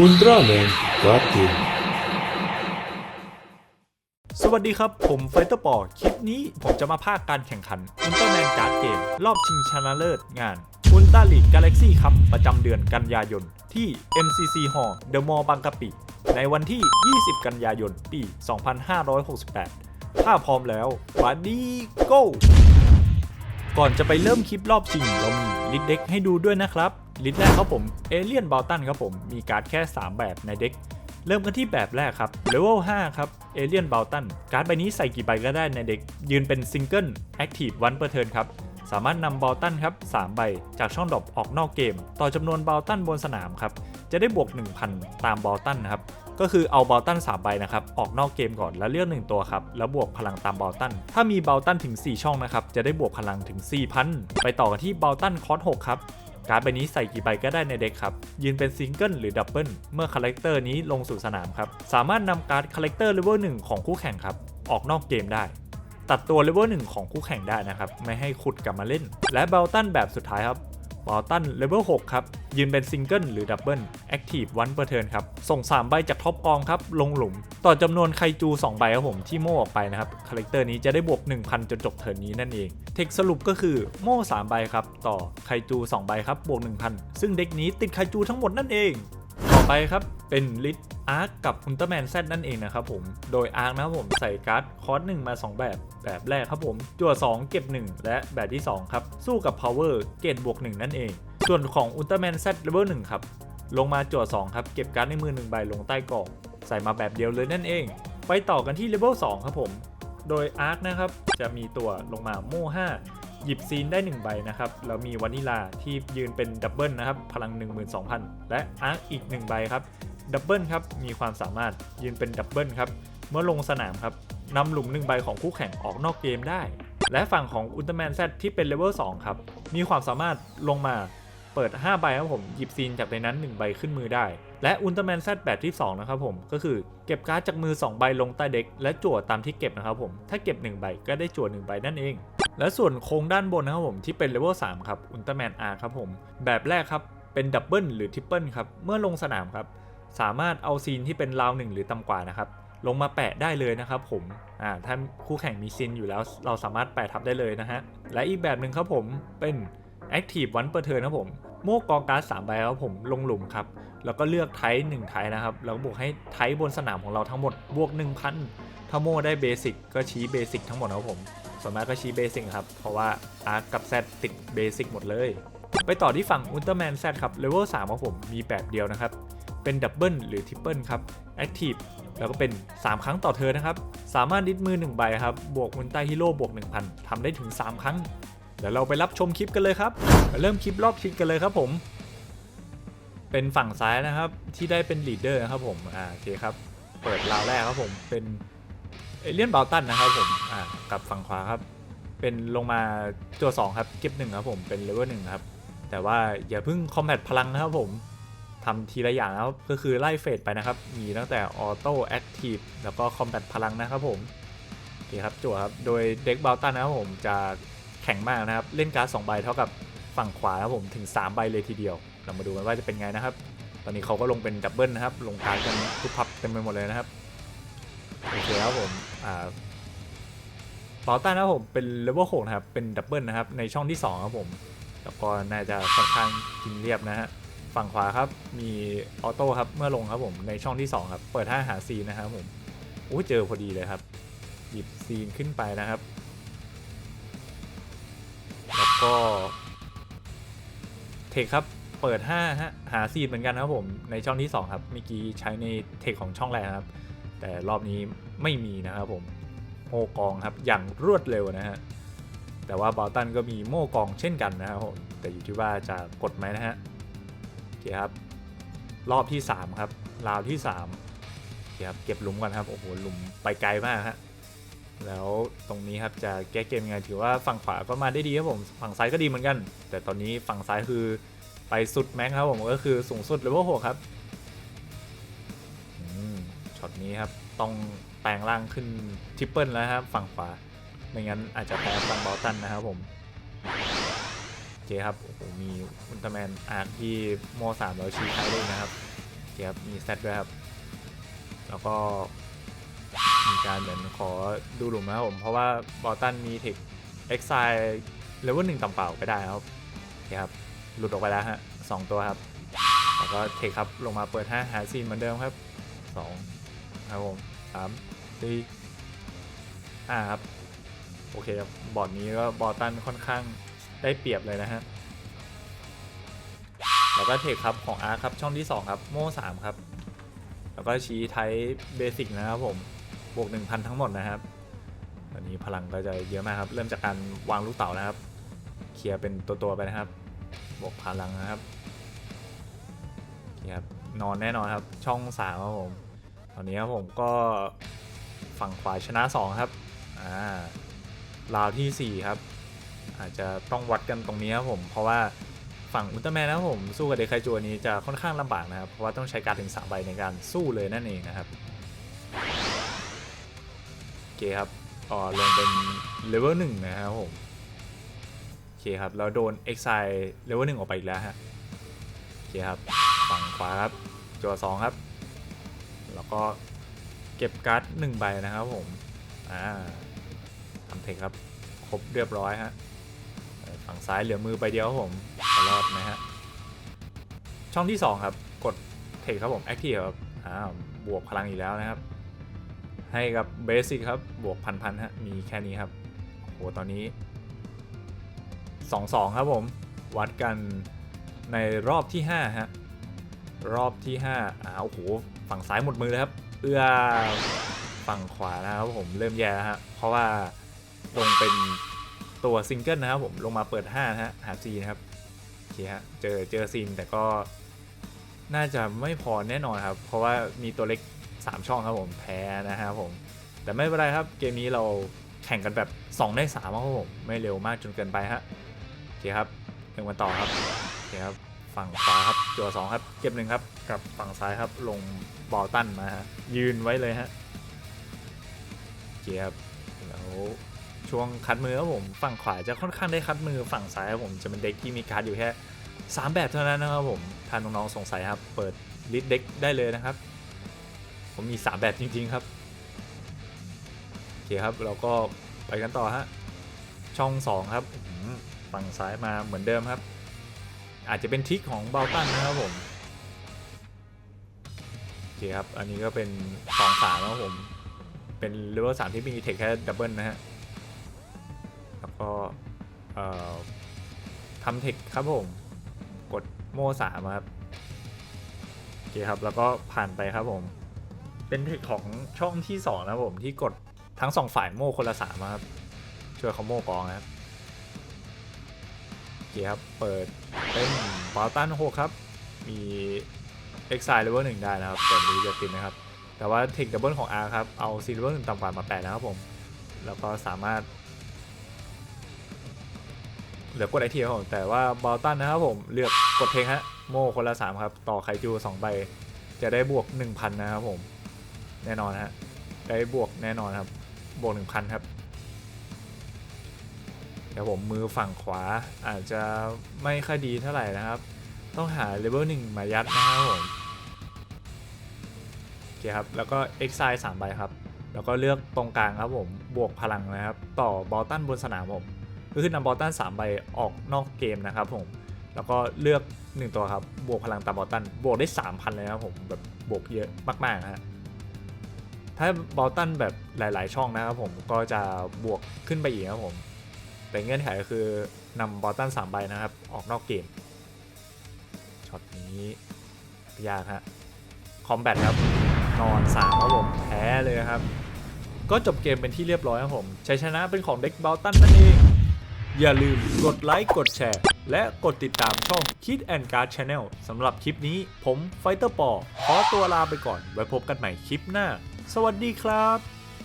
อุลตร้าแมนการ์ดเกมสวัสดีครับ ผมไฟเตอร์ปอคลิปนี้ผมจะมาพากย์การแข่งขันอุลตร้าแมนการ์ดเกมรอบชิงชนะเลิศงานอุลตร้าลีกกาแล็กซี่ครับประจำเดือนกันยายน ที่ MCC Hall The Mall บางกะปิ ในวันที่ 20 กันยายน ปี 2568 ถ้าพร้อมแล้ววันนี้ go ก่อนจะไปเริ่มคลิปรอบชิงเรามีลิสต์เด็กให้ดูด้วยนะครับ ลิสต์แรกครับผมเอเลียนบ l ลตันครับผมมีการ์ดแค่ 3 แบบในเด็ก เริ่มกันที่แบบแรกครับเลเวล5ครับเอเลียนบ l ลตันการ์ดใบนี้ใส่กี่ใบก็ได้ในเด็ก ยืนเป็นซิงเกิลแอคทีฟวันเปอร์เทิร์นครับสามารถนำบ l ลตันครับ3ใบ จากช่องดรอปออกนอกเกม ต่อจำนวนบ l ลตันบนสนามครับจะได้บวก 1,000 ตามบ l ลตันนะครับก็คือเอาบอลตัน3ใบนะครับออกนอกเกมก่อนแล้วเลือก1ตัวครับแล้วบวกพลังตามบอลตัน ถ้ามีบอลตันถึง 4 ช่องนะครับจะได้บวกพลังถึง 4,000 ไปต่อกันที่บอลตันคอร์ส6ครับ การ์ดใบนี้ใส่กี่ใบก็ได้ในเด็กครับ ยืนเป็นซิงเกิลหรือดับเบิลเมื่อคาแรคเตอร์นี้ลงสู่สนามครับ สามารถนำการ์ดคาแรคเตอร์เลเวล1ของคู่แข่งครับ ออกนอกเกมได้ ตัดตัวเลเวล1ของคู่แข่งได้นะครับ ไม่ให้ขุดกลับมาเล่น และเบลตันแบบสุดท้ายครับ บอลตันเลเวล6ครับ ยืนเป็นซิงเกิลหรือดับเบิลแอคทีฟวันเปอร์เทิร์นครับ ส่ง 3 ใบจากท็อปกองครับ ลงหลุม ต่อจำนวนไคจู 2 ใบครับผม ที่โม่ออกไปนะครับ คาแรคเตอร์นี้จะได้บวก 1,000 จนจบเทิร์นนี้นั่นเอง เทคสรุปก็คือโม่3ใบครับ ต่อไคจู 2 ใบครับ บวก 1,000 ซึ่งเด็กนี้ติดไคจูทั้งหมดนั่นเอง อไปครับ เป็นลิทอาร์คกับอุลตร้าแมนแซนั่นเองนะครับผม โดยอาร์คนะครับผมใส่การ์ดคอร์สหนึ่งมา 2 แบบ แบบแรกครับผม จั่ว 2 เก็บ 1 และแบบที่ 2 ครับ สู้กับ Power เกตบวก 1 นั่นเอง ส่วนของอุลตร้าแมนแซเลเวล1ครับ ลงมาจั่ว 2 ครับ เก็บการ์ดในมือ1ใบลงใต้กล่องใส่มาแบบเดียวเลยนั่นเอง ไปต่อกันที่เลเวล2ครับผม โดยอาร์คนะครับจะมีตัวลงมาโม่5 หยิบซีนได้ 1 ใบนะครับ แล้วมีวานิลาที่ยืนเป็นดับเบิลนะครับ พลัง 12,000 และอาร์คอีก 1 ใบครับ ดับเบิลครับ มีความสามารถยืนเป็นดับเบิลครับ เมื่อลงสนามครับนำหลุม 1 ใบของคู่แข่งออกนอกเกมได้ และฝั่งของอุลตร้าแมนแซที่เป็นเลเวล2ครับ มีความสามารถลงมาเปิด 5 ใบครับผม หยิบซีนจากในนั้น 1 ใบขึ้นมือได้ และอุลตร้าแมนแซดแบบที่ 2 นะครับผม ก็คือเก็บการ์ดจากมือ 2 ใบลงใต้เด็ก และจั่วตามที่เก็บนะครับผม ถ้าเก็บ 1 ใบก็ได้จั่ว 1 ใบนั่นเอง และส่วนโครงด้านบนนะครับผมที่เป็นเลเวล3ครับอุลตร้าแมนอาร์ครับผม แบบแรกครับเป็นดับเบิลหรือทริปเปิลครับเมื่อลงสนามครับ สามารถเอาซีนที่เป็นราวหนึ่งหรือต่ำกว่านะครับลงมาแปะได้เลยนะครับผมอ่าถ้าคู่แข่งมีซีนอยู่แล้วเราสามารถแปะทับได้เลยนะฮะ และอีกแบบหนึ่งครับผมเป็น Active One per turn ครับผม โม่กองการ์ด3ใบครับผมลงหลุมครับ แล้วก็เลือกไทป์1ไทป์นะครับ แล้วบวกให้ไทป์บนสนามของเราทั้งหมดบวก 1,000 ถ้าโม่ได้เบสิกก็ชี้เบสิกทั้งหมดนะครับผม ส่วนมากก็ชี้เบสิกครับ เพราะว่าอาร์คกับแซดติดเบสิกหมดเลย ไปต่อที่ฝั่งอุลตร้าแมนแซดครับเลเวล3ครับผมมีแบบเดียวนะครับ เป็นดับเบิลหรือทริปเปิลครับแอคทีฟแล้วก็เป็น 3 ครั้งต่อเธอนะครับ สามารถดิดมือ1ใบครับ บวกอุลตร้าฮีโร่บวก 1,000ทำได้ถึง 3 ครั้ง เดี๋ยวเราไปรับชมคลิปกันเลยครับเริ่มคลิปรอบชิงกันเลยครับผม เป็นฝั่งซ้ายนะครับที่ได้เป็นลีดเดอร์นะครับผมอ่าโอเคครับเปิดราวแรกครับผมเป็น เอเลียนบ l ลตันนะครับผมอ่ากับฝั่งขวาครับ เป็นลงมาตัว2ครับเก็บหนึ่งครับผมเป็นเลเวลหนึ่งครับ แต่ว่าอย่าเพิ่งคอมแพตพลังนะครับผมทำทีละอย่างนะครับก็คือไล่เฟดไปนะครับ มีตั้งแต่ออโต้แอคทีฟแล้วก็คอมแพตพลังนะครับผมโอเคครับจั่วครับโดยเด็กบ l ลตันนะครับผมจะแข็งมากนะครับ เล่นการ์ดสองใบเท่ากับฝั่งขวาครับผมถึง 3 ใบเลยทีเดียว เรามาดูกันว่าจะเป็นไงนะครับ ตอนนี้เขาก็ลงเป็นดับเบิลนะครับ ลงการ์ดกันทุกพับเต็มไปหมดเลยนะครับ โอเคครับผม อ่าบอลตันนะครับผมเป็นเลเวล6นะครับ เป็นดับเบิลนะครับ ในช่องที่ 2 ครับผม แล้วก็น่าจะค่อนข้างกินเรียบนะฮะ ฝั่งขวาครับ มีออโต้ครับ เมื่อลงครับผม ในช่องที่ 2 ครับ เปิดห้าหาซีนนะครับผมโอ้เจอพอดีเลยครับ หยิบซีนขึ้นไปนะครับ แล้วก็เทคครับ เปิด5ฮะหาซีนเหมือนกันครับผม ในช่องที่ 2 ครับ เมื่อกี้ใช้ในเทคของช่องแรกครับ แต่รอบนี้ไม่มีนะครับผมโม่กองครับอย่างรวดเร็วนะฮะแต่ว่าบอลตันก็มีโม่กองเช่นกันนะครับผมแต่อยู่ที่ว่าจะกดไหมนะฮะโอเคครับรอบที่ 3 ครับราวที่3โอเคครับเก็บหลุมก่อนครับโอ้โหหลุมไปไกลมากฮะแล้วตรงนี้ครับจะแก้เกมยังไงถือว่าฝั่งขวาก็มาได้ดีครับผมฝั่งซ้ายก็ดีเหมือนกัน แต่ตอนนี้ฝั่งซ้ายคือไปสุดแม็กครับผมก็คือสูงสุดเลเวลหกครับช็อตนี้ครับต้อง แปลงร่างขึ้นทริปเปิลแล้วครับฝั่งขวา ไม่งั้นอาจจะแพ้ฝั่งบอลตันนะครับผมโอเคครับโอ้โหมีอุลตร้าแมนอาร์คที่โมสามร้อยชีไทยเลยนะครับเกียบมีเซตด้วยครับ แล้วก็มีการเหมือนขอดูหลุมนะครับผม เพราะว่าบอลตันมีเทคเอ็กไซเลเวลหนึ่งต่ำเปล่าไปได้ครับโอเคครับหลุดออกไปแล้วฮะสองตัวครับแล้วก็เทคครับลงมาเปิดห้าหาซีนเหมือนเดิมครับสองครับผม สามสี่ห้าครับ โอเคครับ บอร์ดนี้ก็บอตันค่อนข้างได้เปรียบเลยนะฮะ แล้วก็เทคครับของอาร์ครับ ช่องที่ 2 ครับ โม่3ครับ แล้วก็ชี้ไทยเบสิกนะครับผม บวก 1,000 ทั้งหมดนะครับตอนนี้พลังก็จะเยอะมากครับ เริ่มจากการวางลูกเต๋านะครับ เคลียร์เป็นตัวๆไปนะครับ บวกพลังนะครับนี่ครับนอนแน่นอนครับ ช่อง3ครับผม ตอนนี้ครับผมก็ฝั่งขวาชนะ 2 ครับ อ่า ราวทีสี่ 4 ครับ อาจจะต้องวัดกันตรงนี้ครับผม เพราะว่าฝั่งอุลตร้าแมนนะครับผม สู้กับเดคไคจูอันนี้จะค่อนข้างลำบากนะครับ เพราะว่าต้องใช้การถึง3ใบในการสู้เลยนั่นเองนะครับ โอเคครับอ๋อลงเป็นเลเวลหนึ่งนะครับผม โอเคครับ แล้วโดน e x i l e เลเวลหนึ่งออกไปอีกแล้วฮะ โอเคครับ ฝั่งขวาครับจัวสองครับ แล้วก็เก็บการ์ดหนึ่งใบนะครับผม อ่าทำเทคครับ ครบเรียบร้อยฮะ ฝั่งซ้ายเหลือมือใบเดียวครับผมตลอดนะฮะ ช่องที่ 2 ครับ กดเทคครับผมแอคทีฟครับ อ่า บวกพลังอีกแล้วนะครับ ให้กับเบสิกครับ บวกพันพันฮะ มีแค่นี้ครับ โห ตอนนี้2-2 ครับผม วัดกันในรอบที่ 5 ฮะ รอบที่5อ้าวโหฝั่งซ้ายหมดมือเลยครับ เอื้อฝั่งขวานะครับผมเริ่มแย่แล้วฮะเพราะว่าลงเป็นตัวซิงเกิลนะครับผมลงมาเปิด5นะฮะหาซีนะครับโอเคฮะเจอเจอซีนแต่ก็น่าจะไม่พอแน่นอนครับ เพราะว่ามีตัวเล็ก 3 ช่องครับผมแพ้นะครับผม แต่ไม่เป็นไรครับเกมนี้เราแข่งกันแบบ 2 ได้3ครับผม ไม่เร็วมากจนเกินไปฮะโอเคครับเรื่องกันต่อครับโอเคครับ ฝั่งขวาครับจัวสองครับ เก็บหนึ่งครับกับฝั่งซ้ายครับลงบอลตันมาฮะยืนไว้เลยฮะเคครับแล้วช่วงคัดมือครับผมฝั่งขวาจะค่อนข้างได้คัดมือฝั่งซ้ายครับผมจะเป็นเด็กที่มีการ์ดอยู่แค่3 แบบเท่านั้นนะครับผมถ้าน้องๆสงสัยครับ เปิดลิสต์เด็กได้เลยนะครับ ผมมี 3 แบบจริงๆครับโอเคครับเราก็ไปกันต่อฮะช่อง 2 ครับฝั่งซ้ายมาเหมือนเดิมครับ อาจจะเป็นทริคของเบลตันนะครับผมโอเคครับ อันนี้ก็เป็นสองสามนะครับผม เป็นเลเวลสามที่มีเทคแค่ดับเบิลนะฮะ แล้วก็เอ่อทำเทคครับผม กดโม่สามครับโอเคครับ แล้วก็ผ่านไปครับผม เป็นเทคของช่องที่สองนะครับผมที่กดทั้งสองฝ่ายโม่คนละสามครับ ช่วยเขาโม่กองนะครับ เคครับ เปิดเป็นบาตันหกครับ มี e x i l e Level 1ได้นะครับแต่ไม่รู้จะติดนะครับ แต่ว่าเทคดับเบิลของ R ครับ เอาซี Level 1ต่ำกว่ามาแปะนะครับผม แล้วก็สามารถ เหลือกดไอทีครับผม แต่ว่าบอลตันนะครับผม เลือกกดเทงฮะ โม่คนละ3ครับ ต่อไคจู2ใบ จะได้บวก1,000นะครับผม แน่นอนฮะ ได้บวกแน่นอนครับ บวก1,000ครับ เดี๋ยวผมมือฝั่งขวาอาจจะไม่ค่อยดีเท่าไหร่นะครับ ต้องหาเลเวลหนึ่งมายัดนะครับผมโอเคครับ แล้วก็ e x i 3ใบครับ แล้วก็เลือกตรงกลางครับผม บวกพลังนะครับ ต่อบอลตันบนสนามผมก็คือนำบอลตัน3ใบออกนอกเกมนะครับผม แล้วก็เลือก 1 ตัวครับ บวกพลังตามบอลตัน บวกได้ 3,000 เลยนะครับผม แบบบวกเยอะมากๆนะฮะถ้าบอลตันแบบหลาย ๆ ช่องนะครับผม ก็จะบวกขึ้นไปอีกครับผม แต่เงื่อนไขก็คือนำบอลตัน3ใบนะครับ ออกนอกเกม ช็อตนี้ยากฮะ คอมแบทครับ นอน3ครับผม แพ้เลยครับ ก็จบเกมเป็นที่เรียบร้อยครับผมชัยชนะเป็นของเด็กบ l ลตันนั่นเอง อย่าลืมกดไลค์กดแชร์ และกดติดตามช่อง Kid and Card Channel สำหรับคลิปนี้ผมไฟเตอร์ปอขอตัวลาไปก่อน ไว้พบกันใหม่คลิปหน้า สวัสดีครับ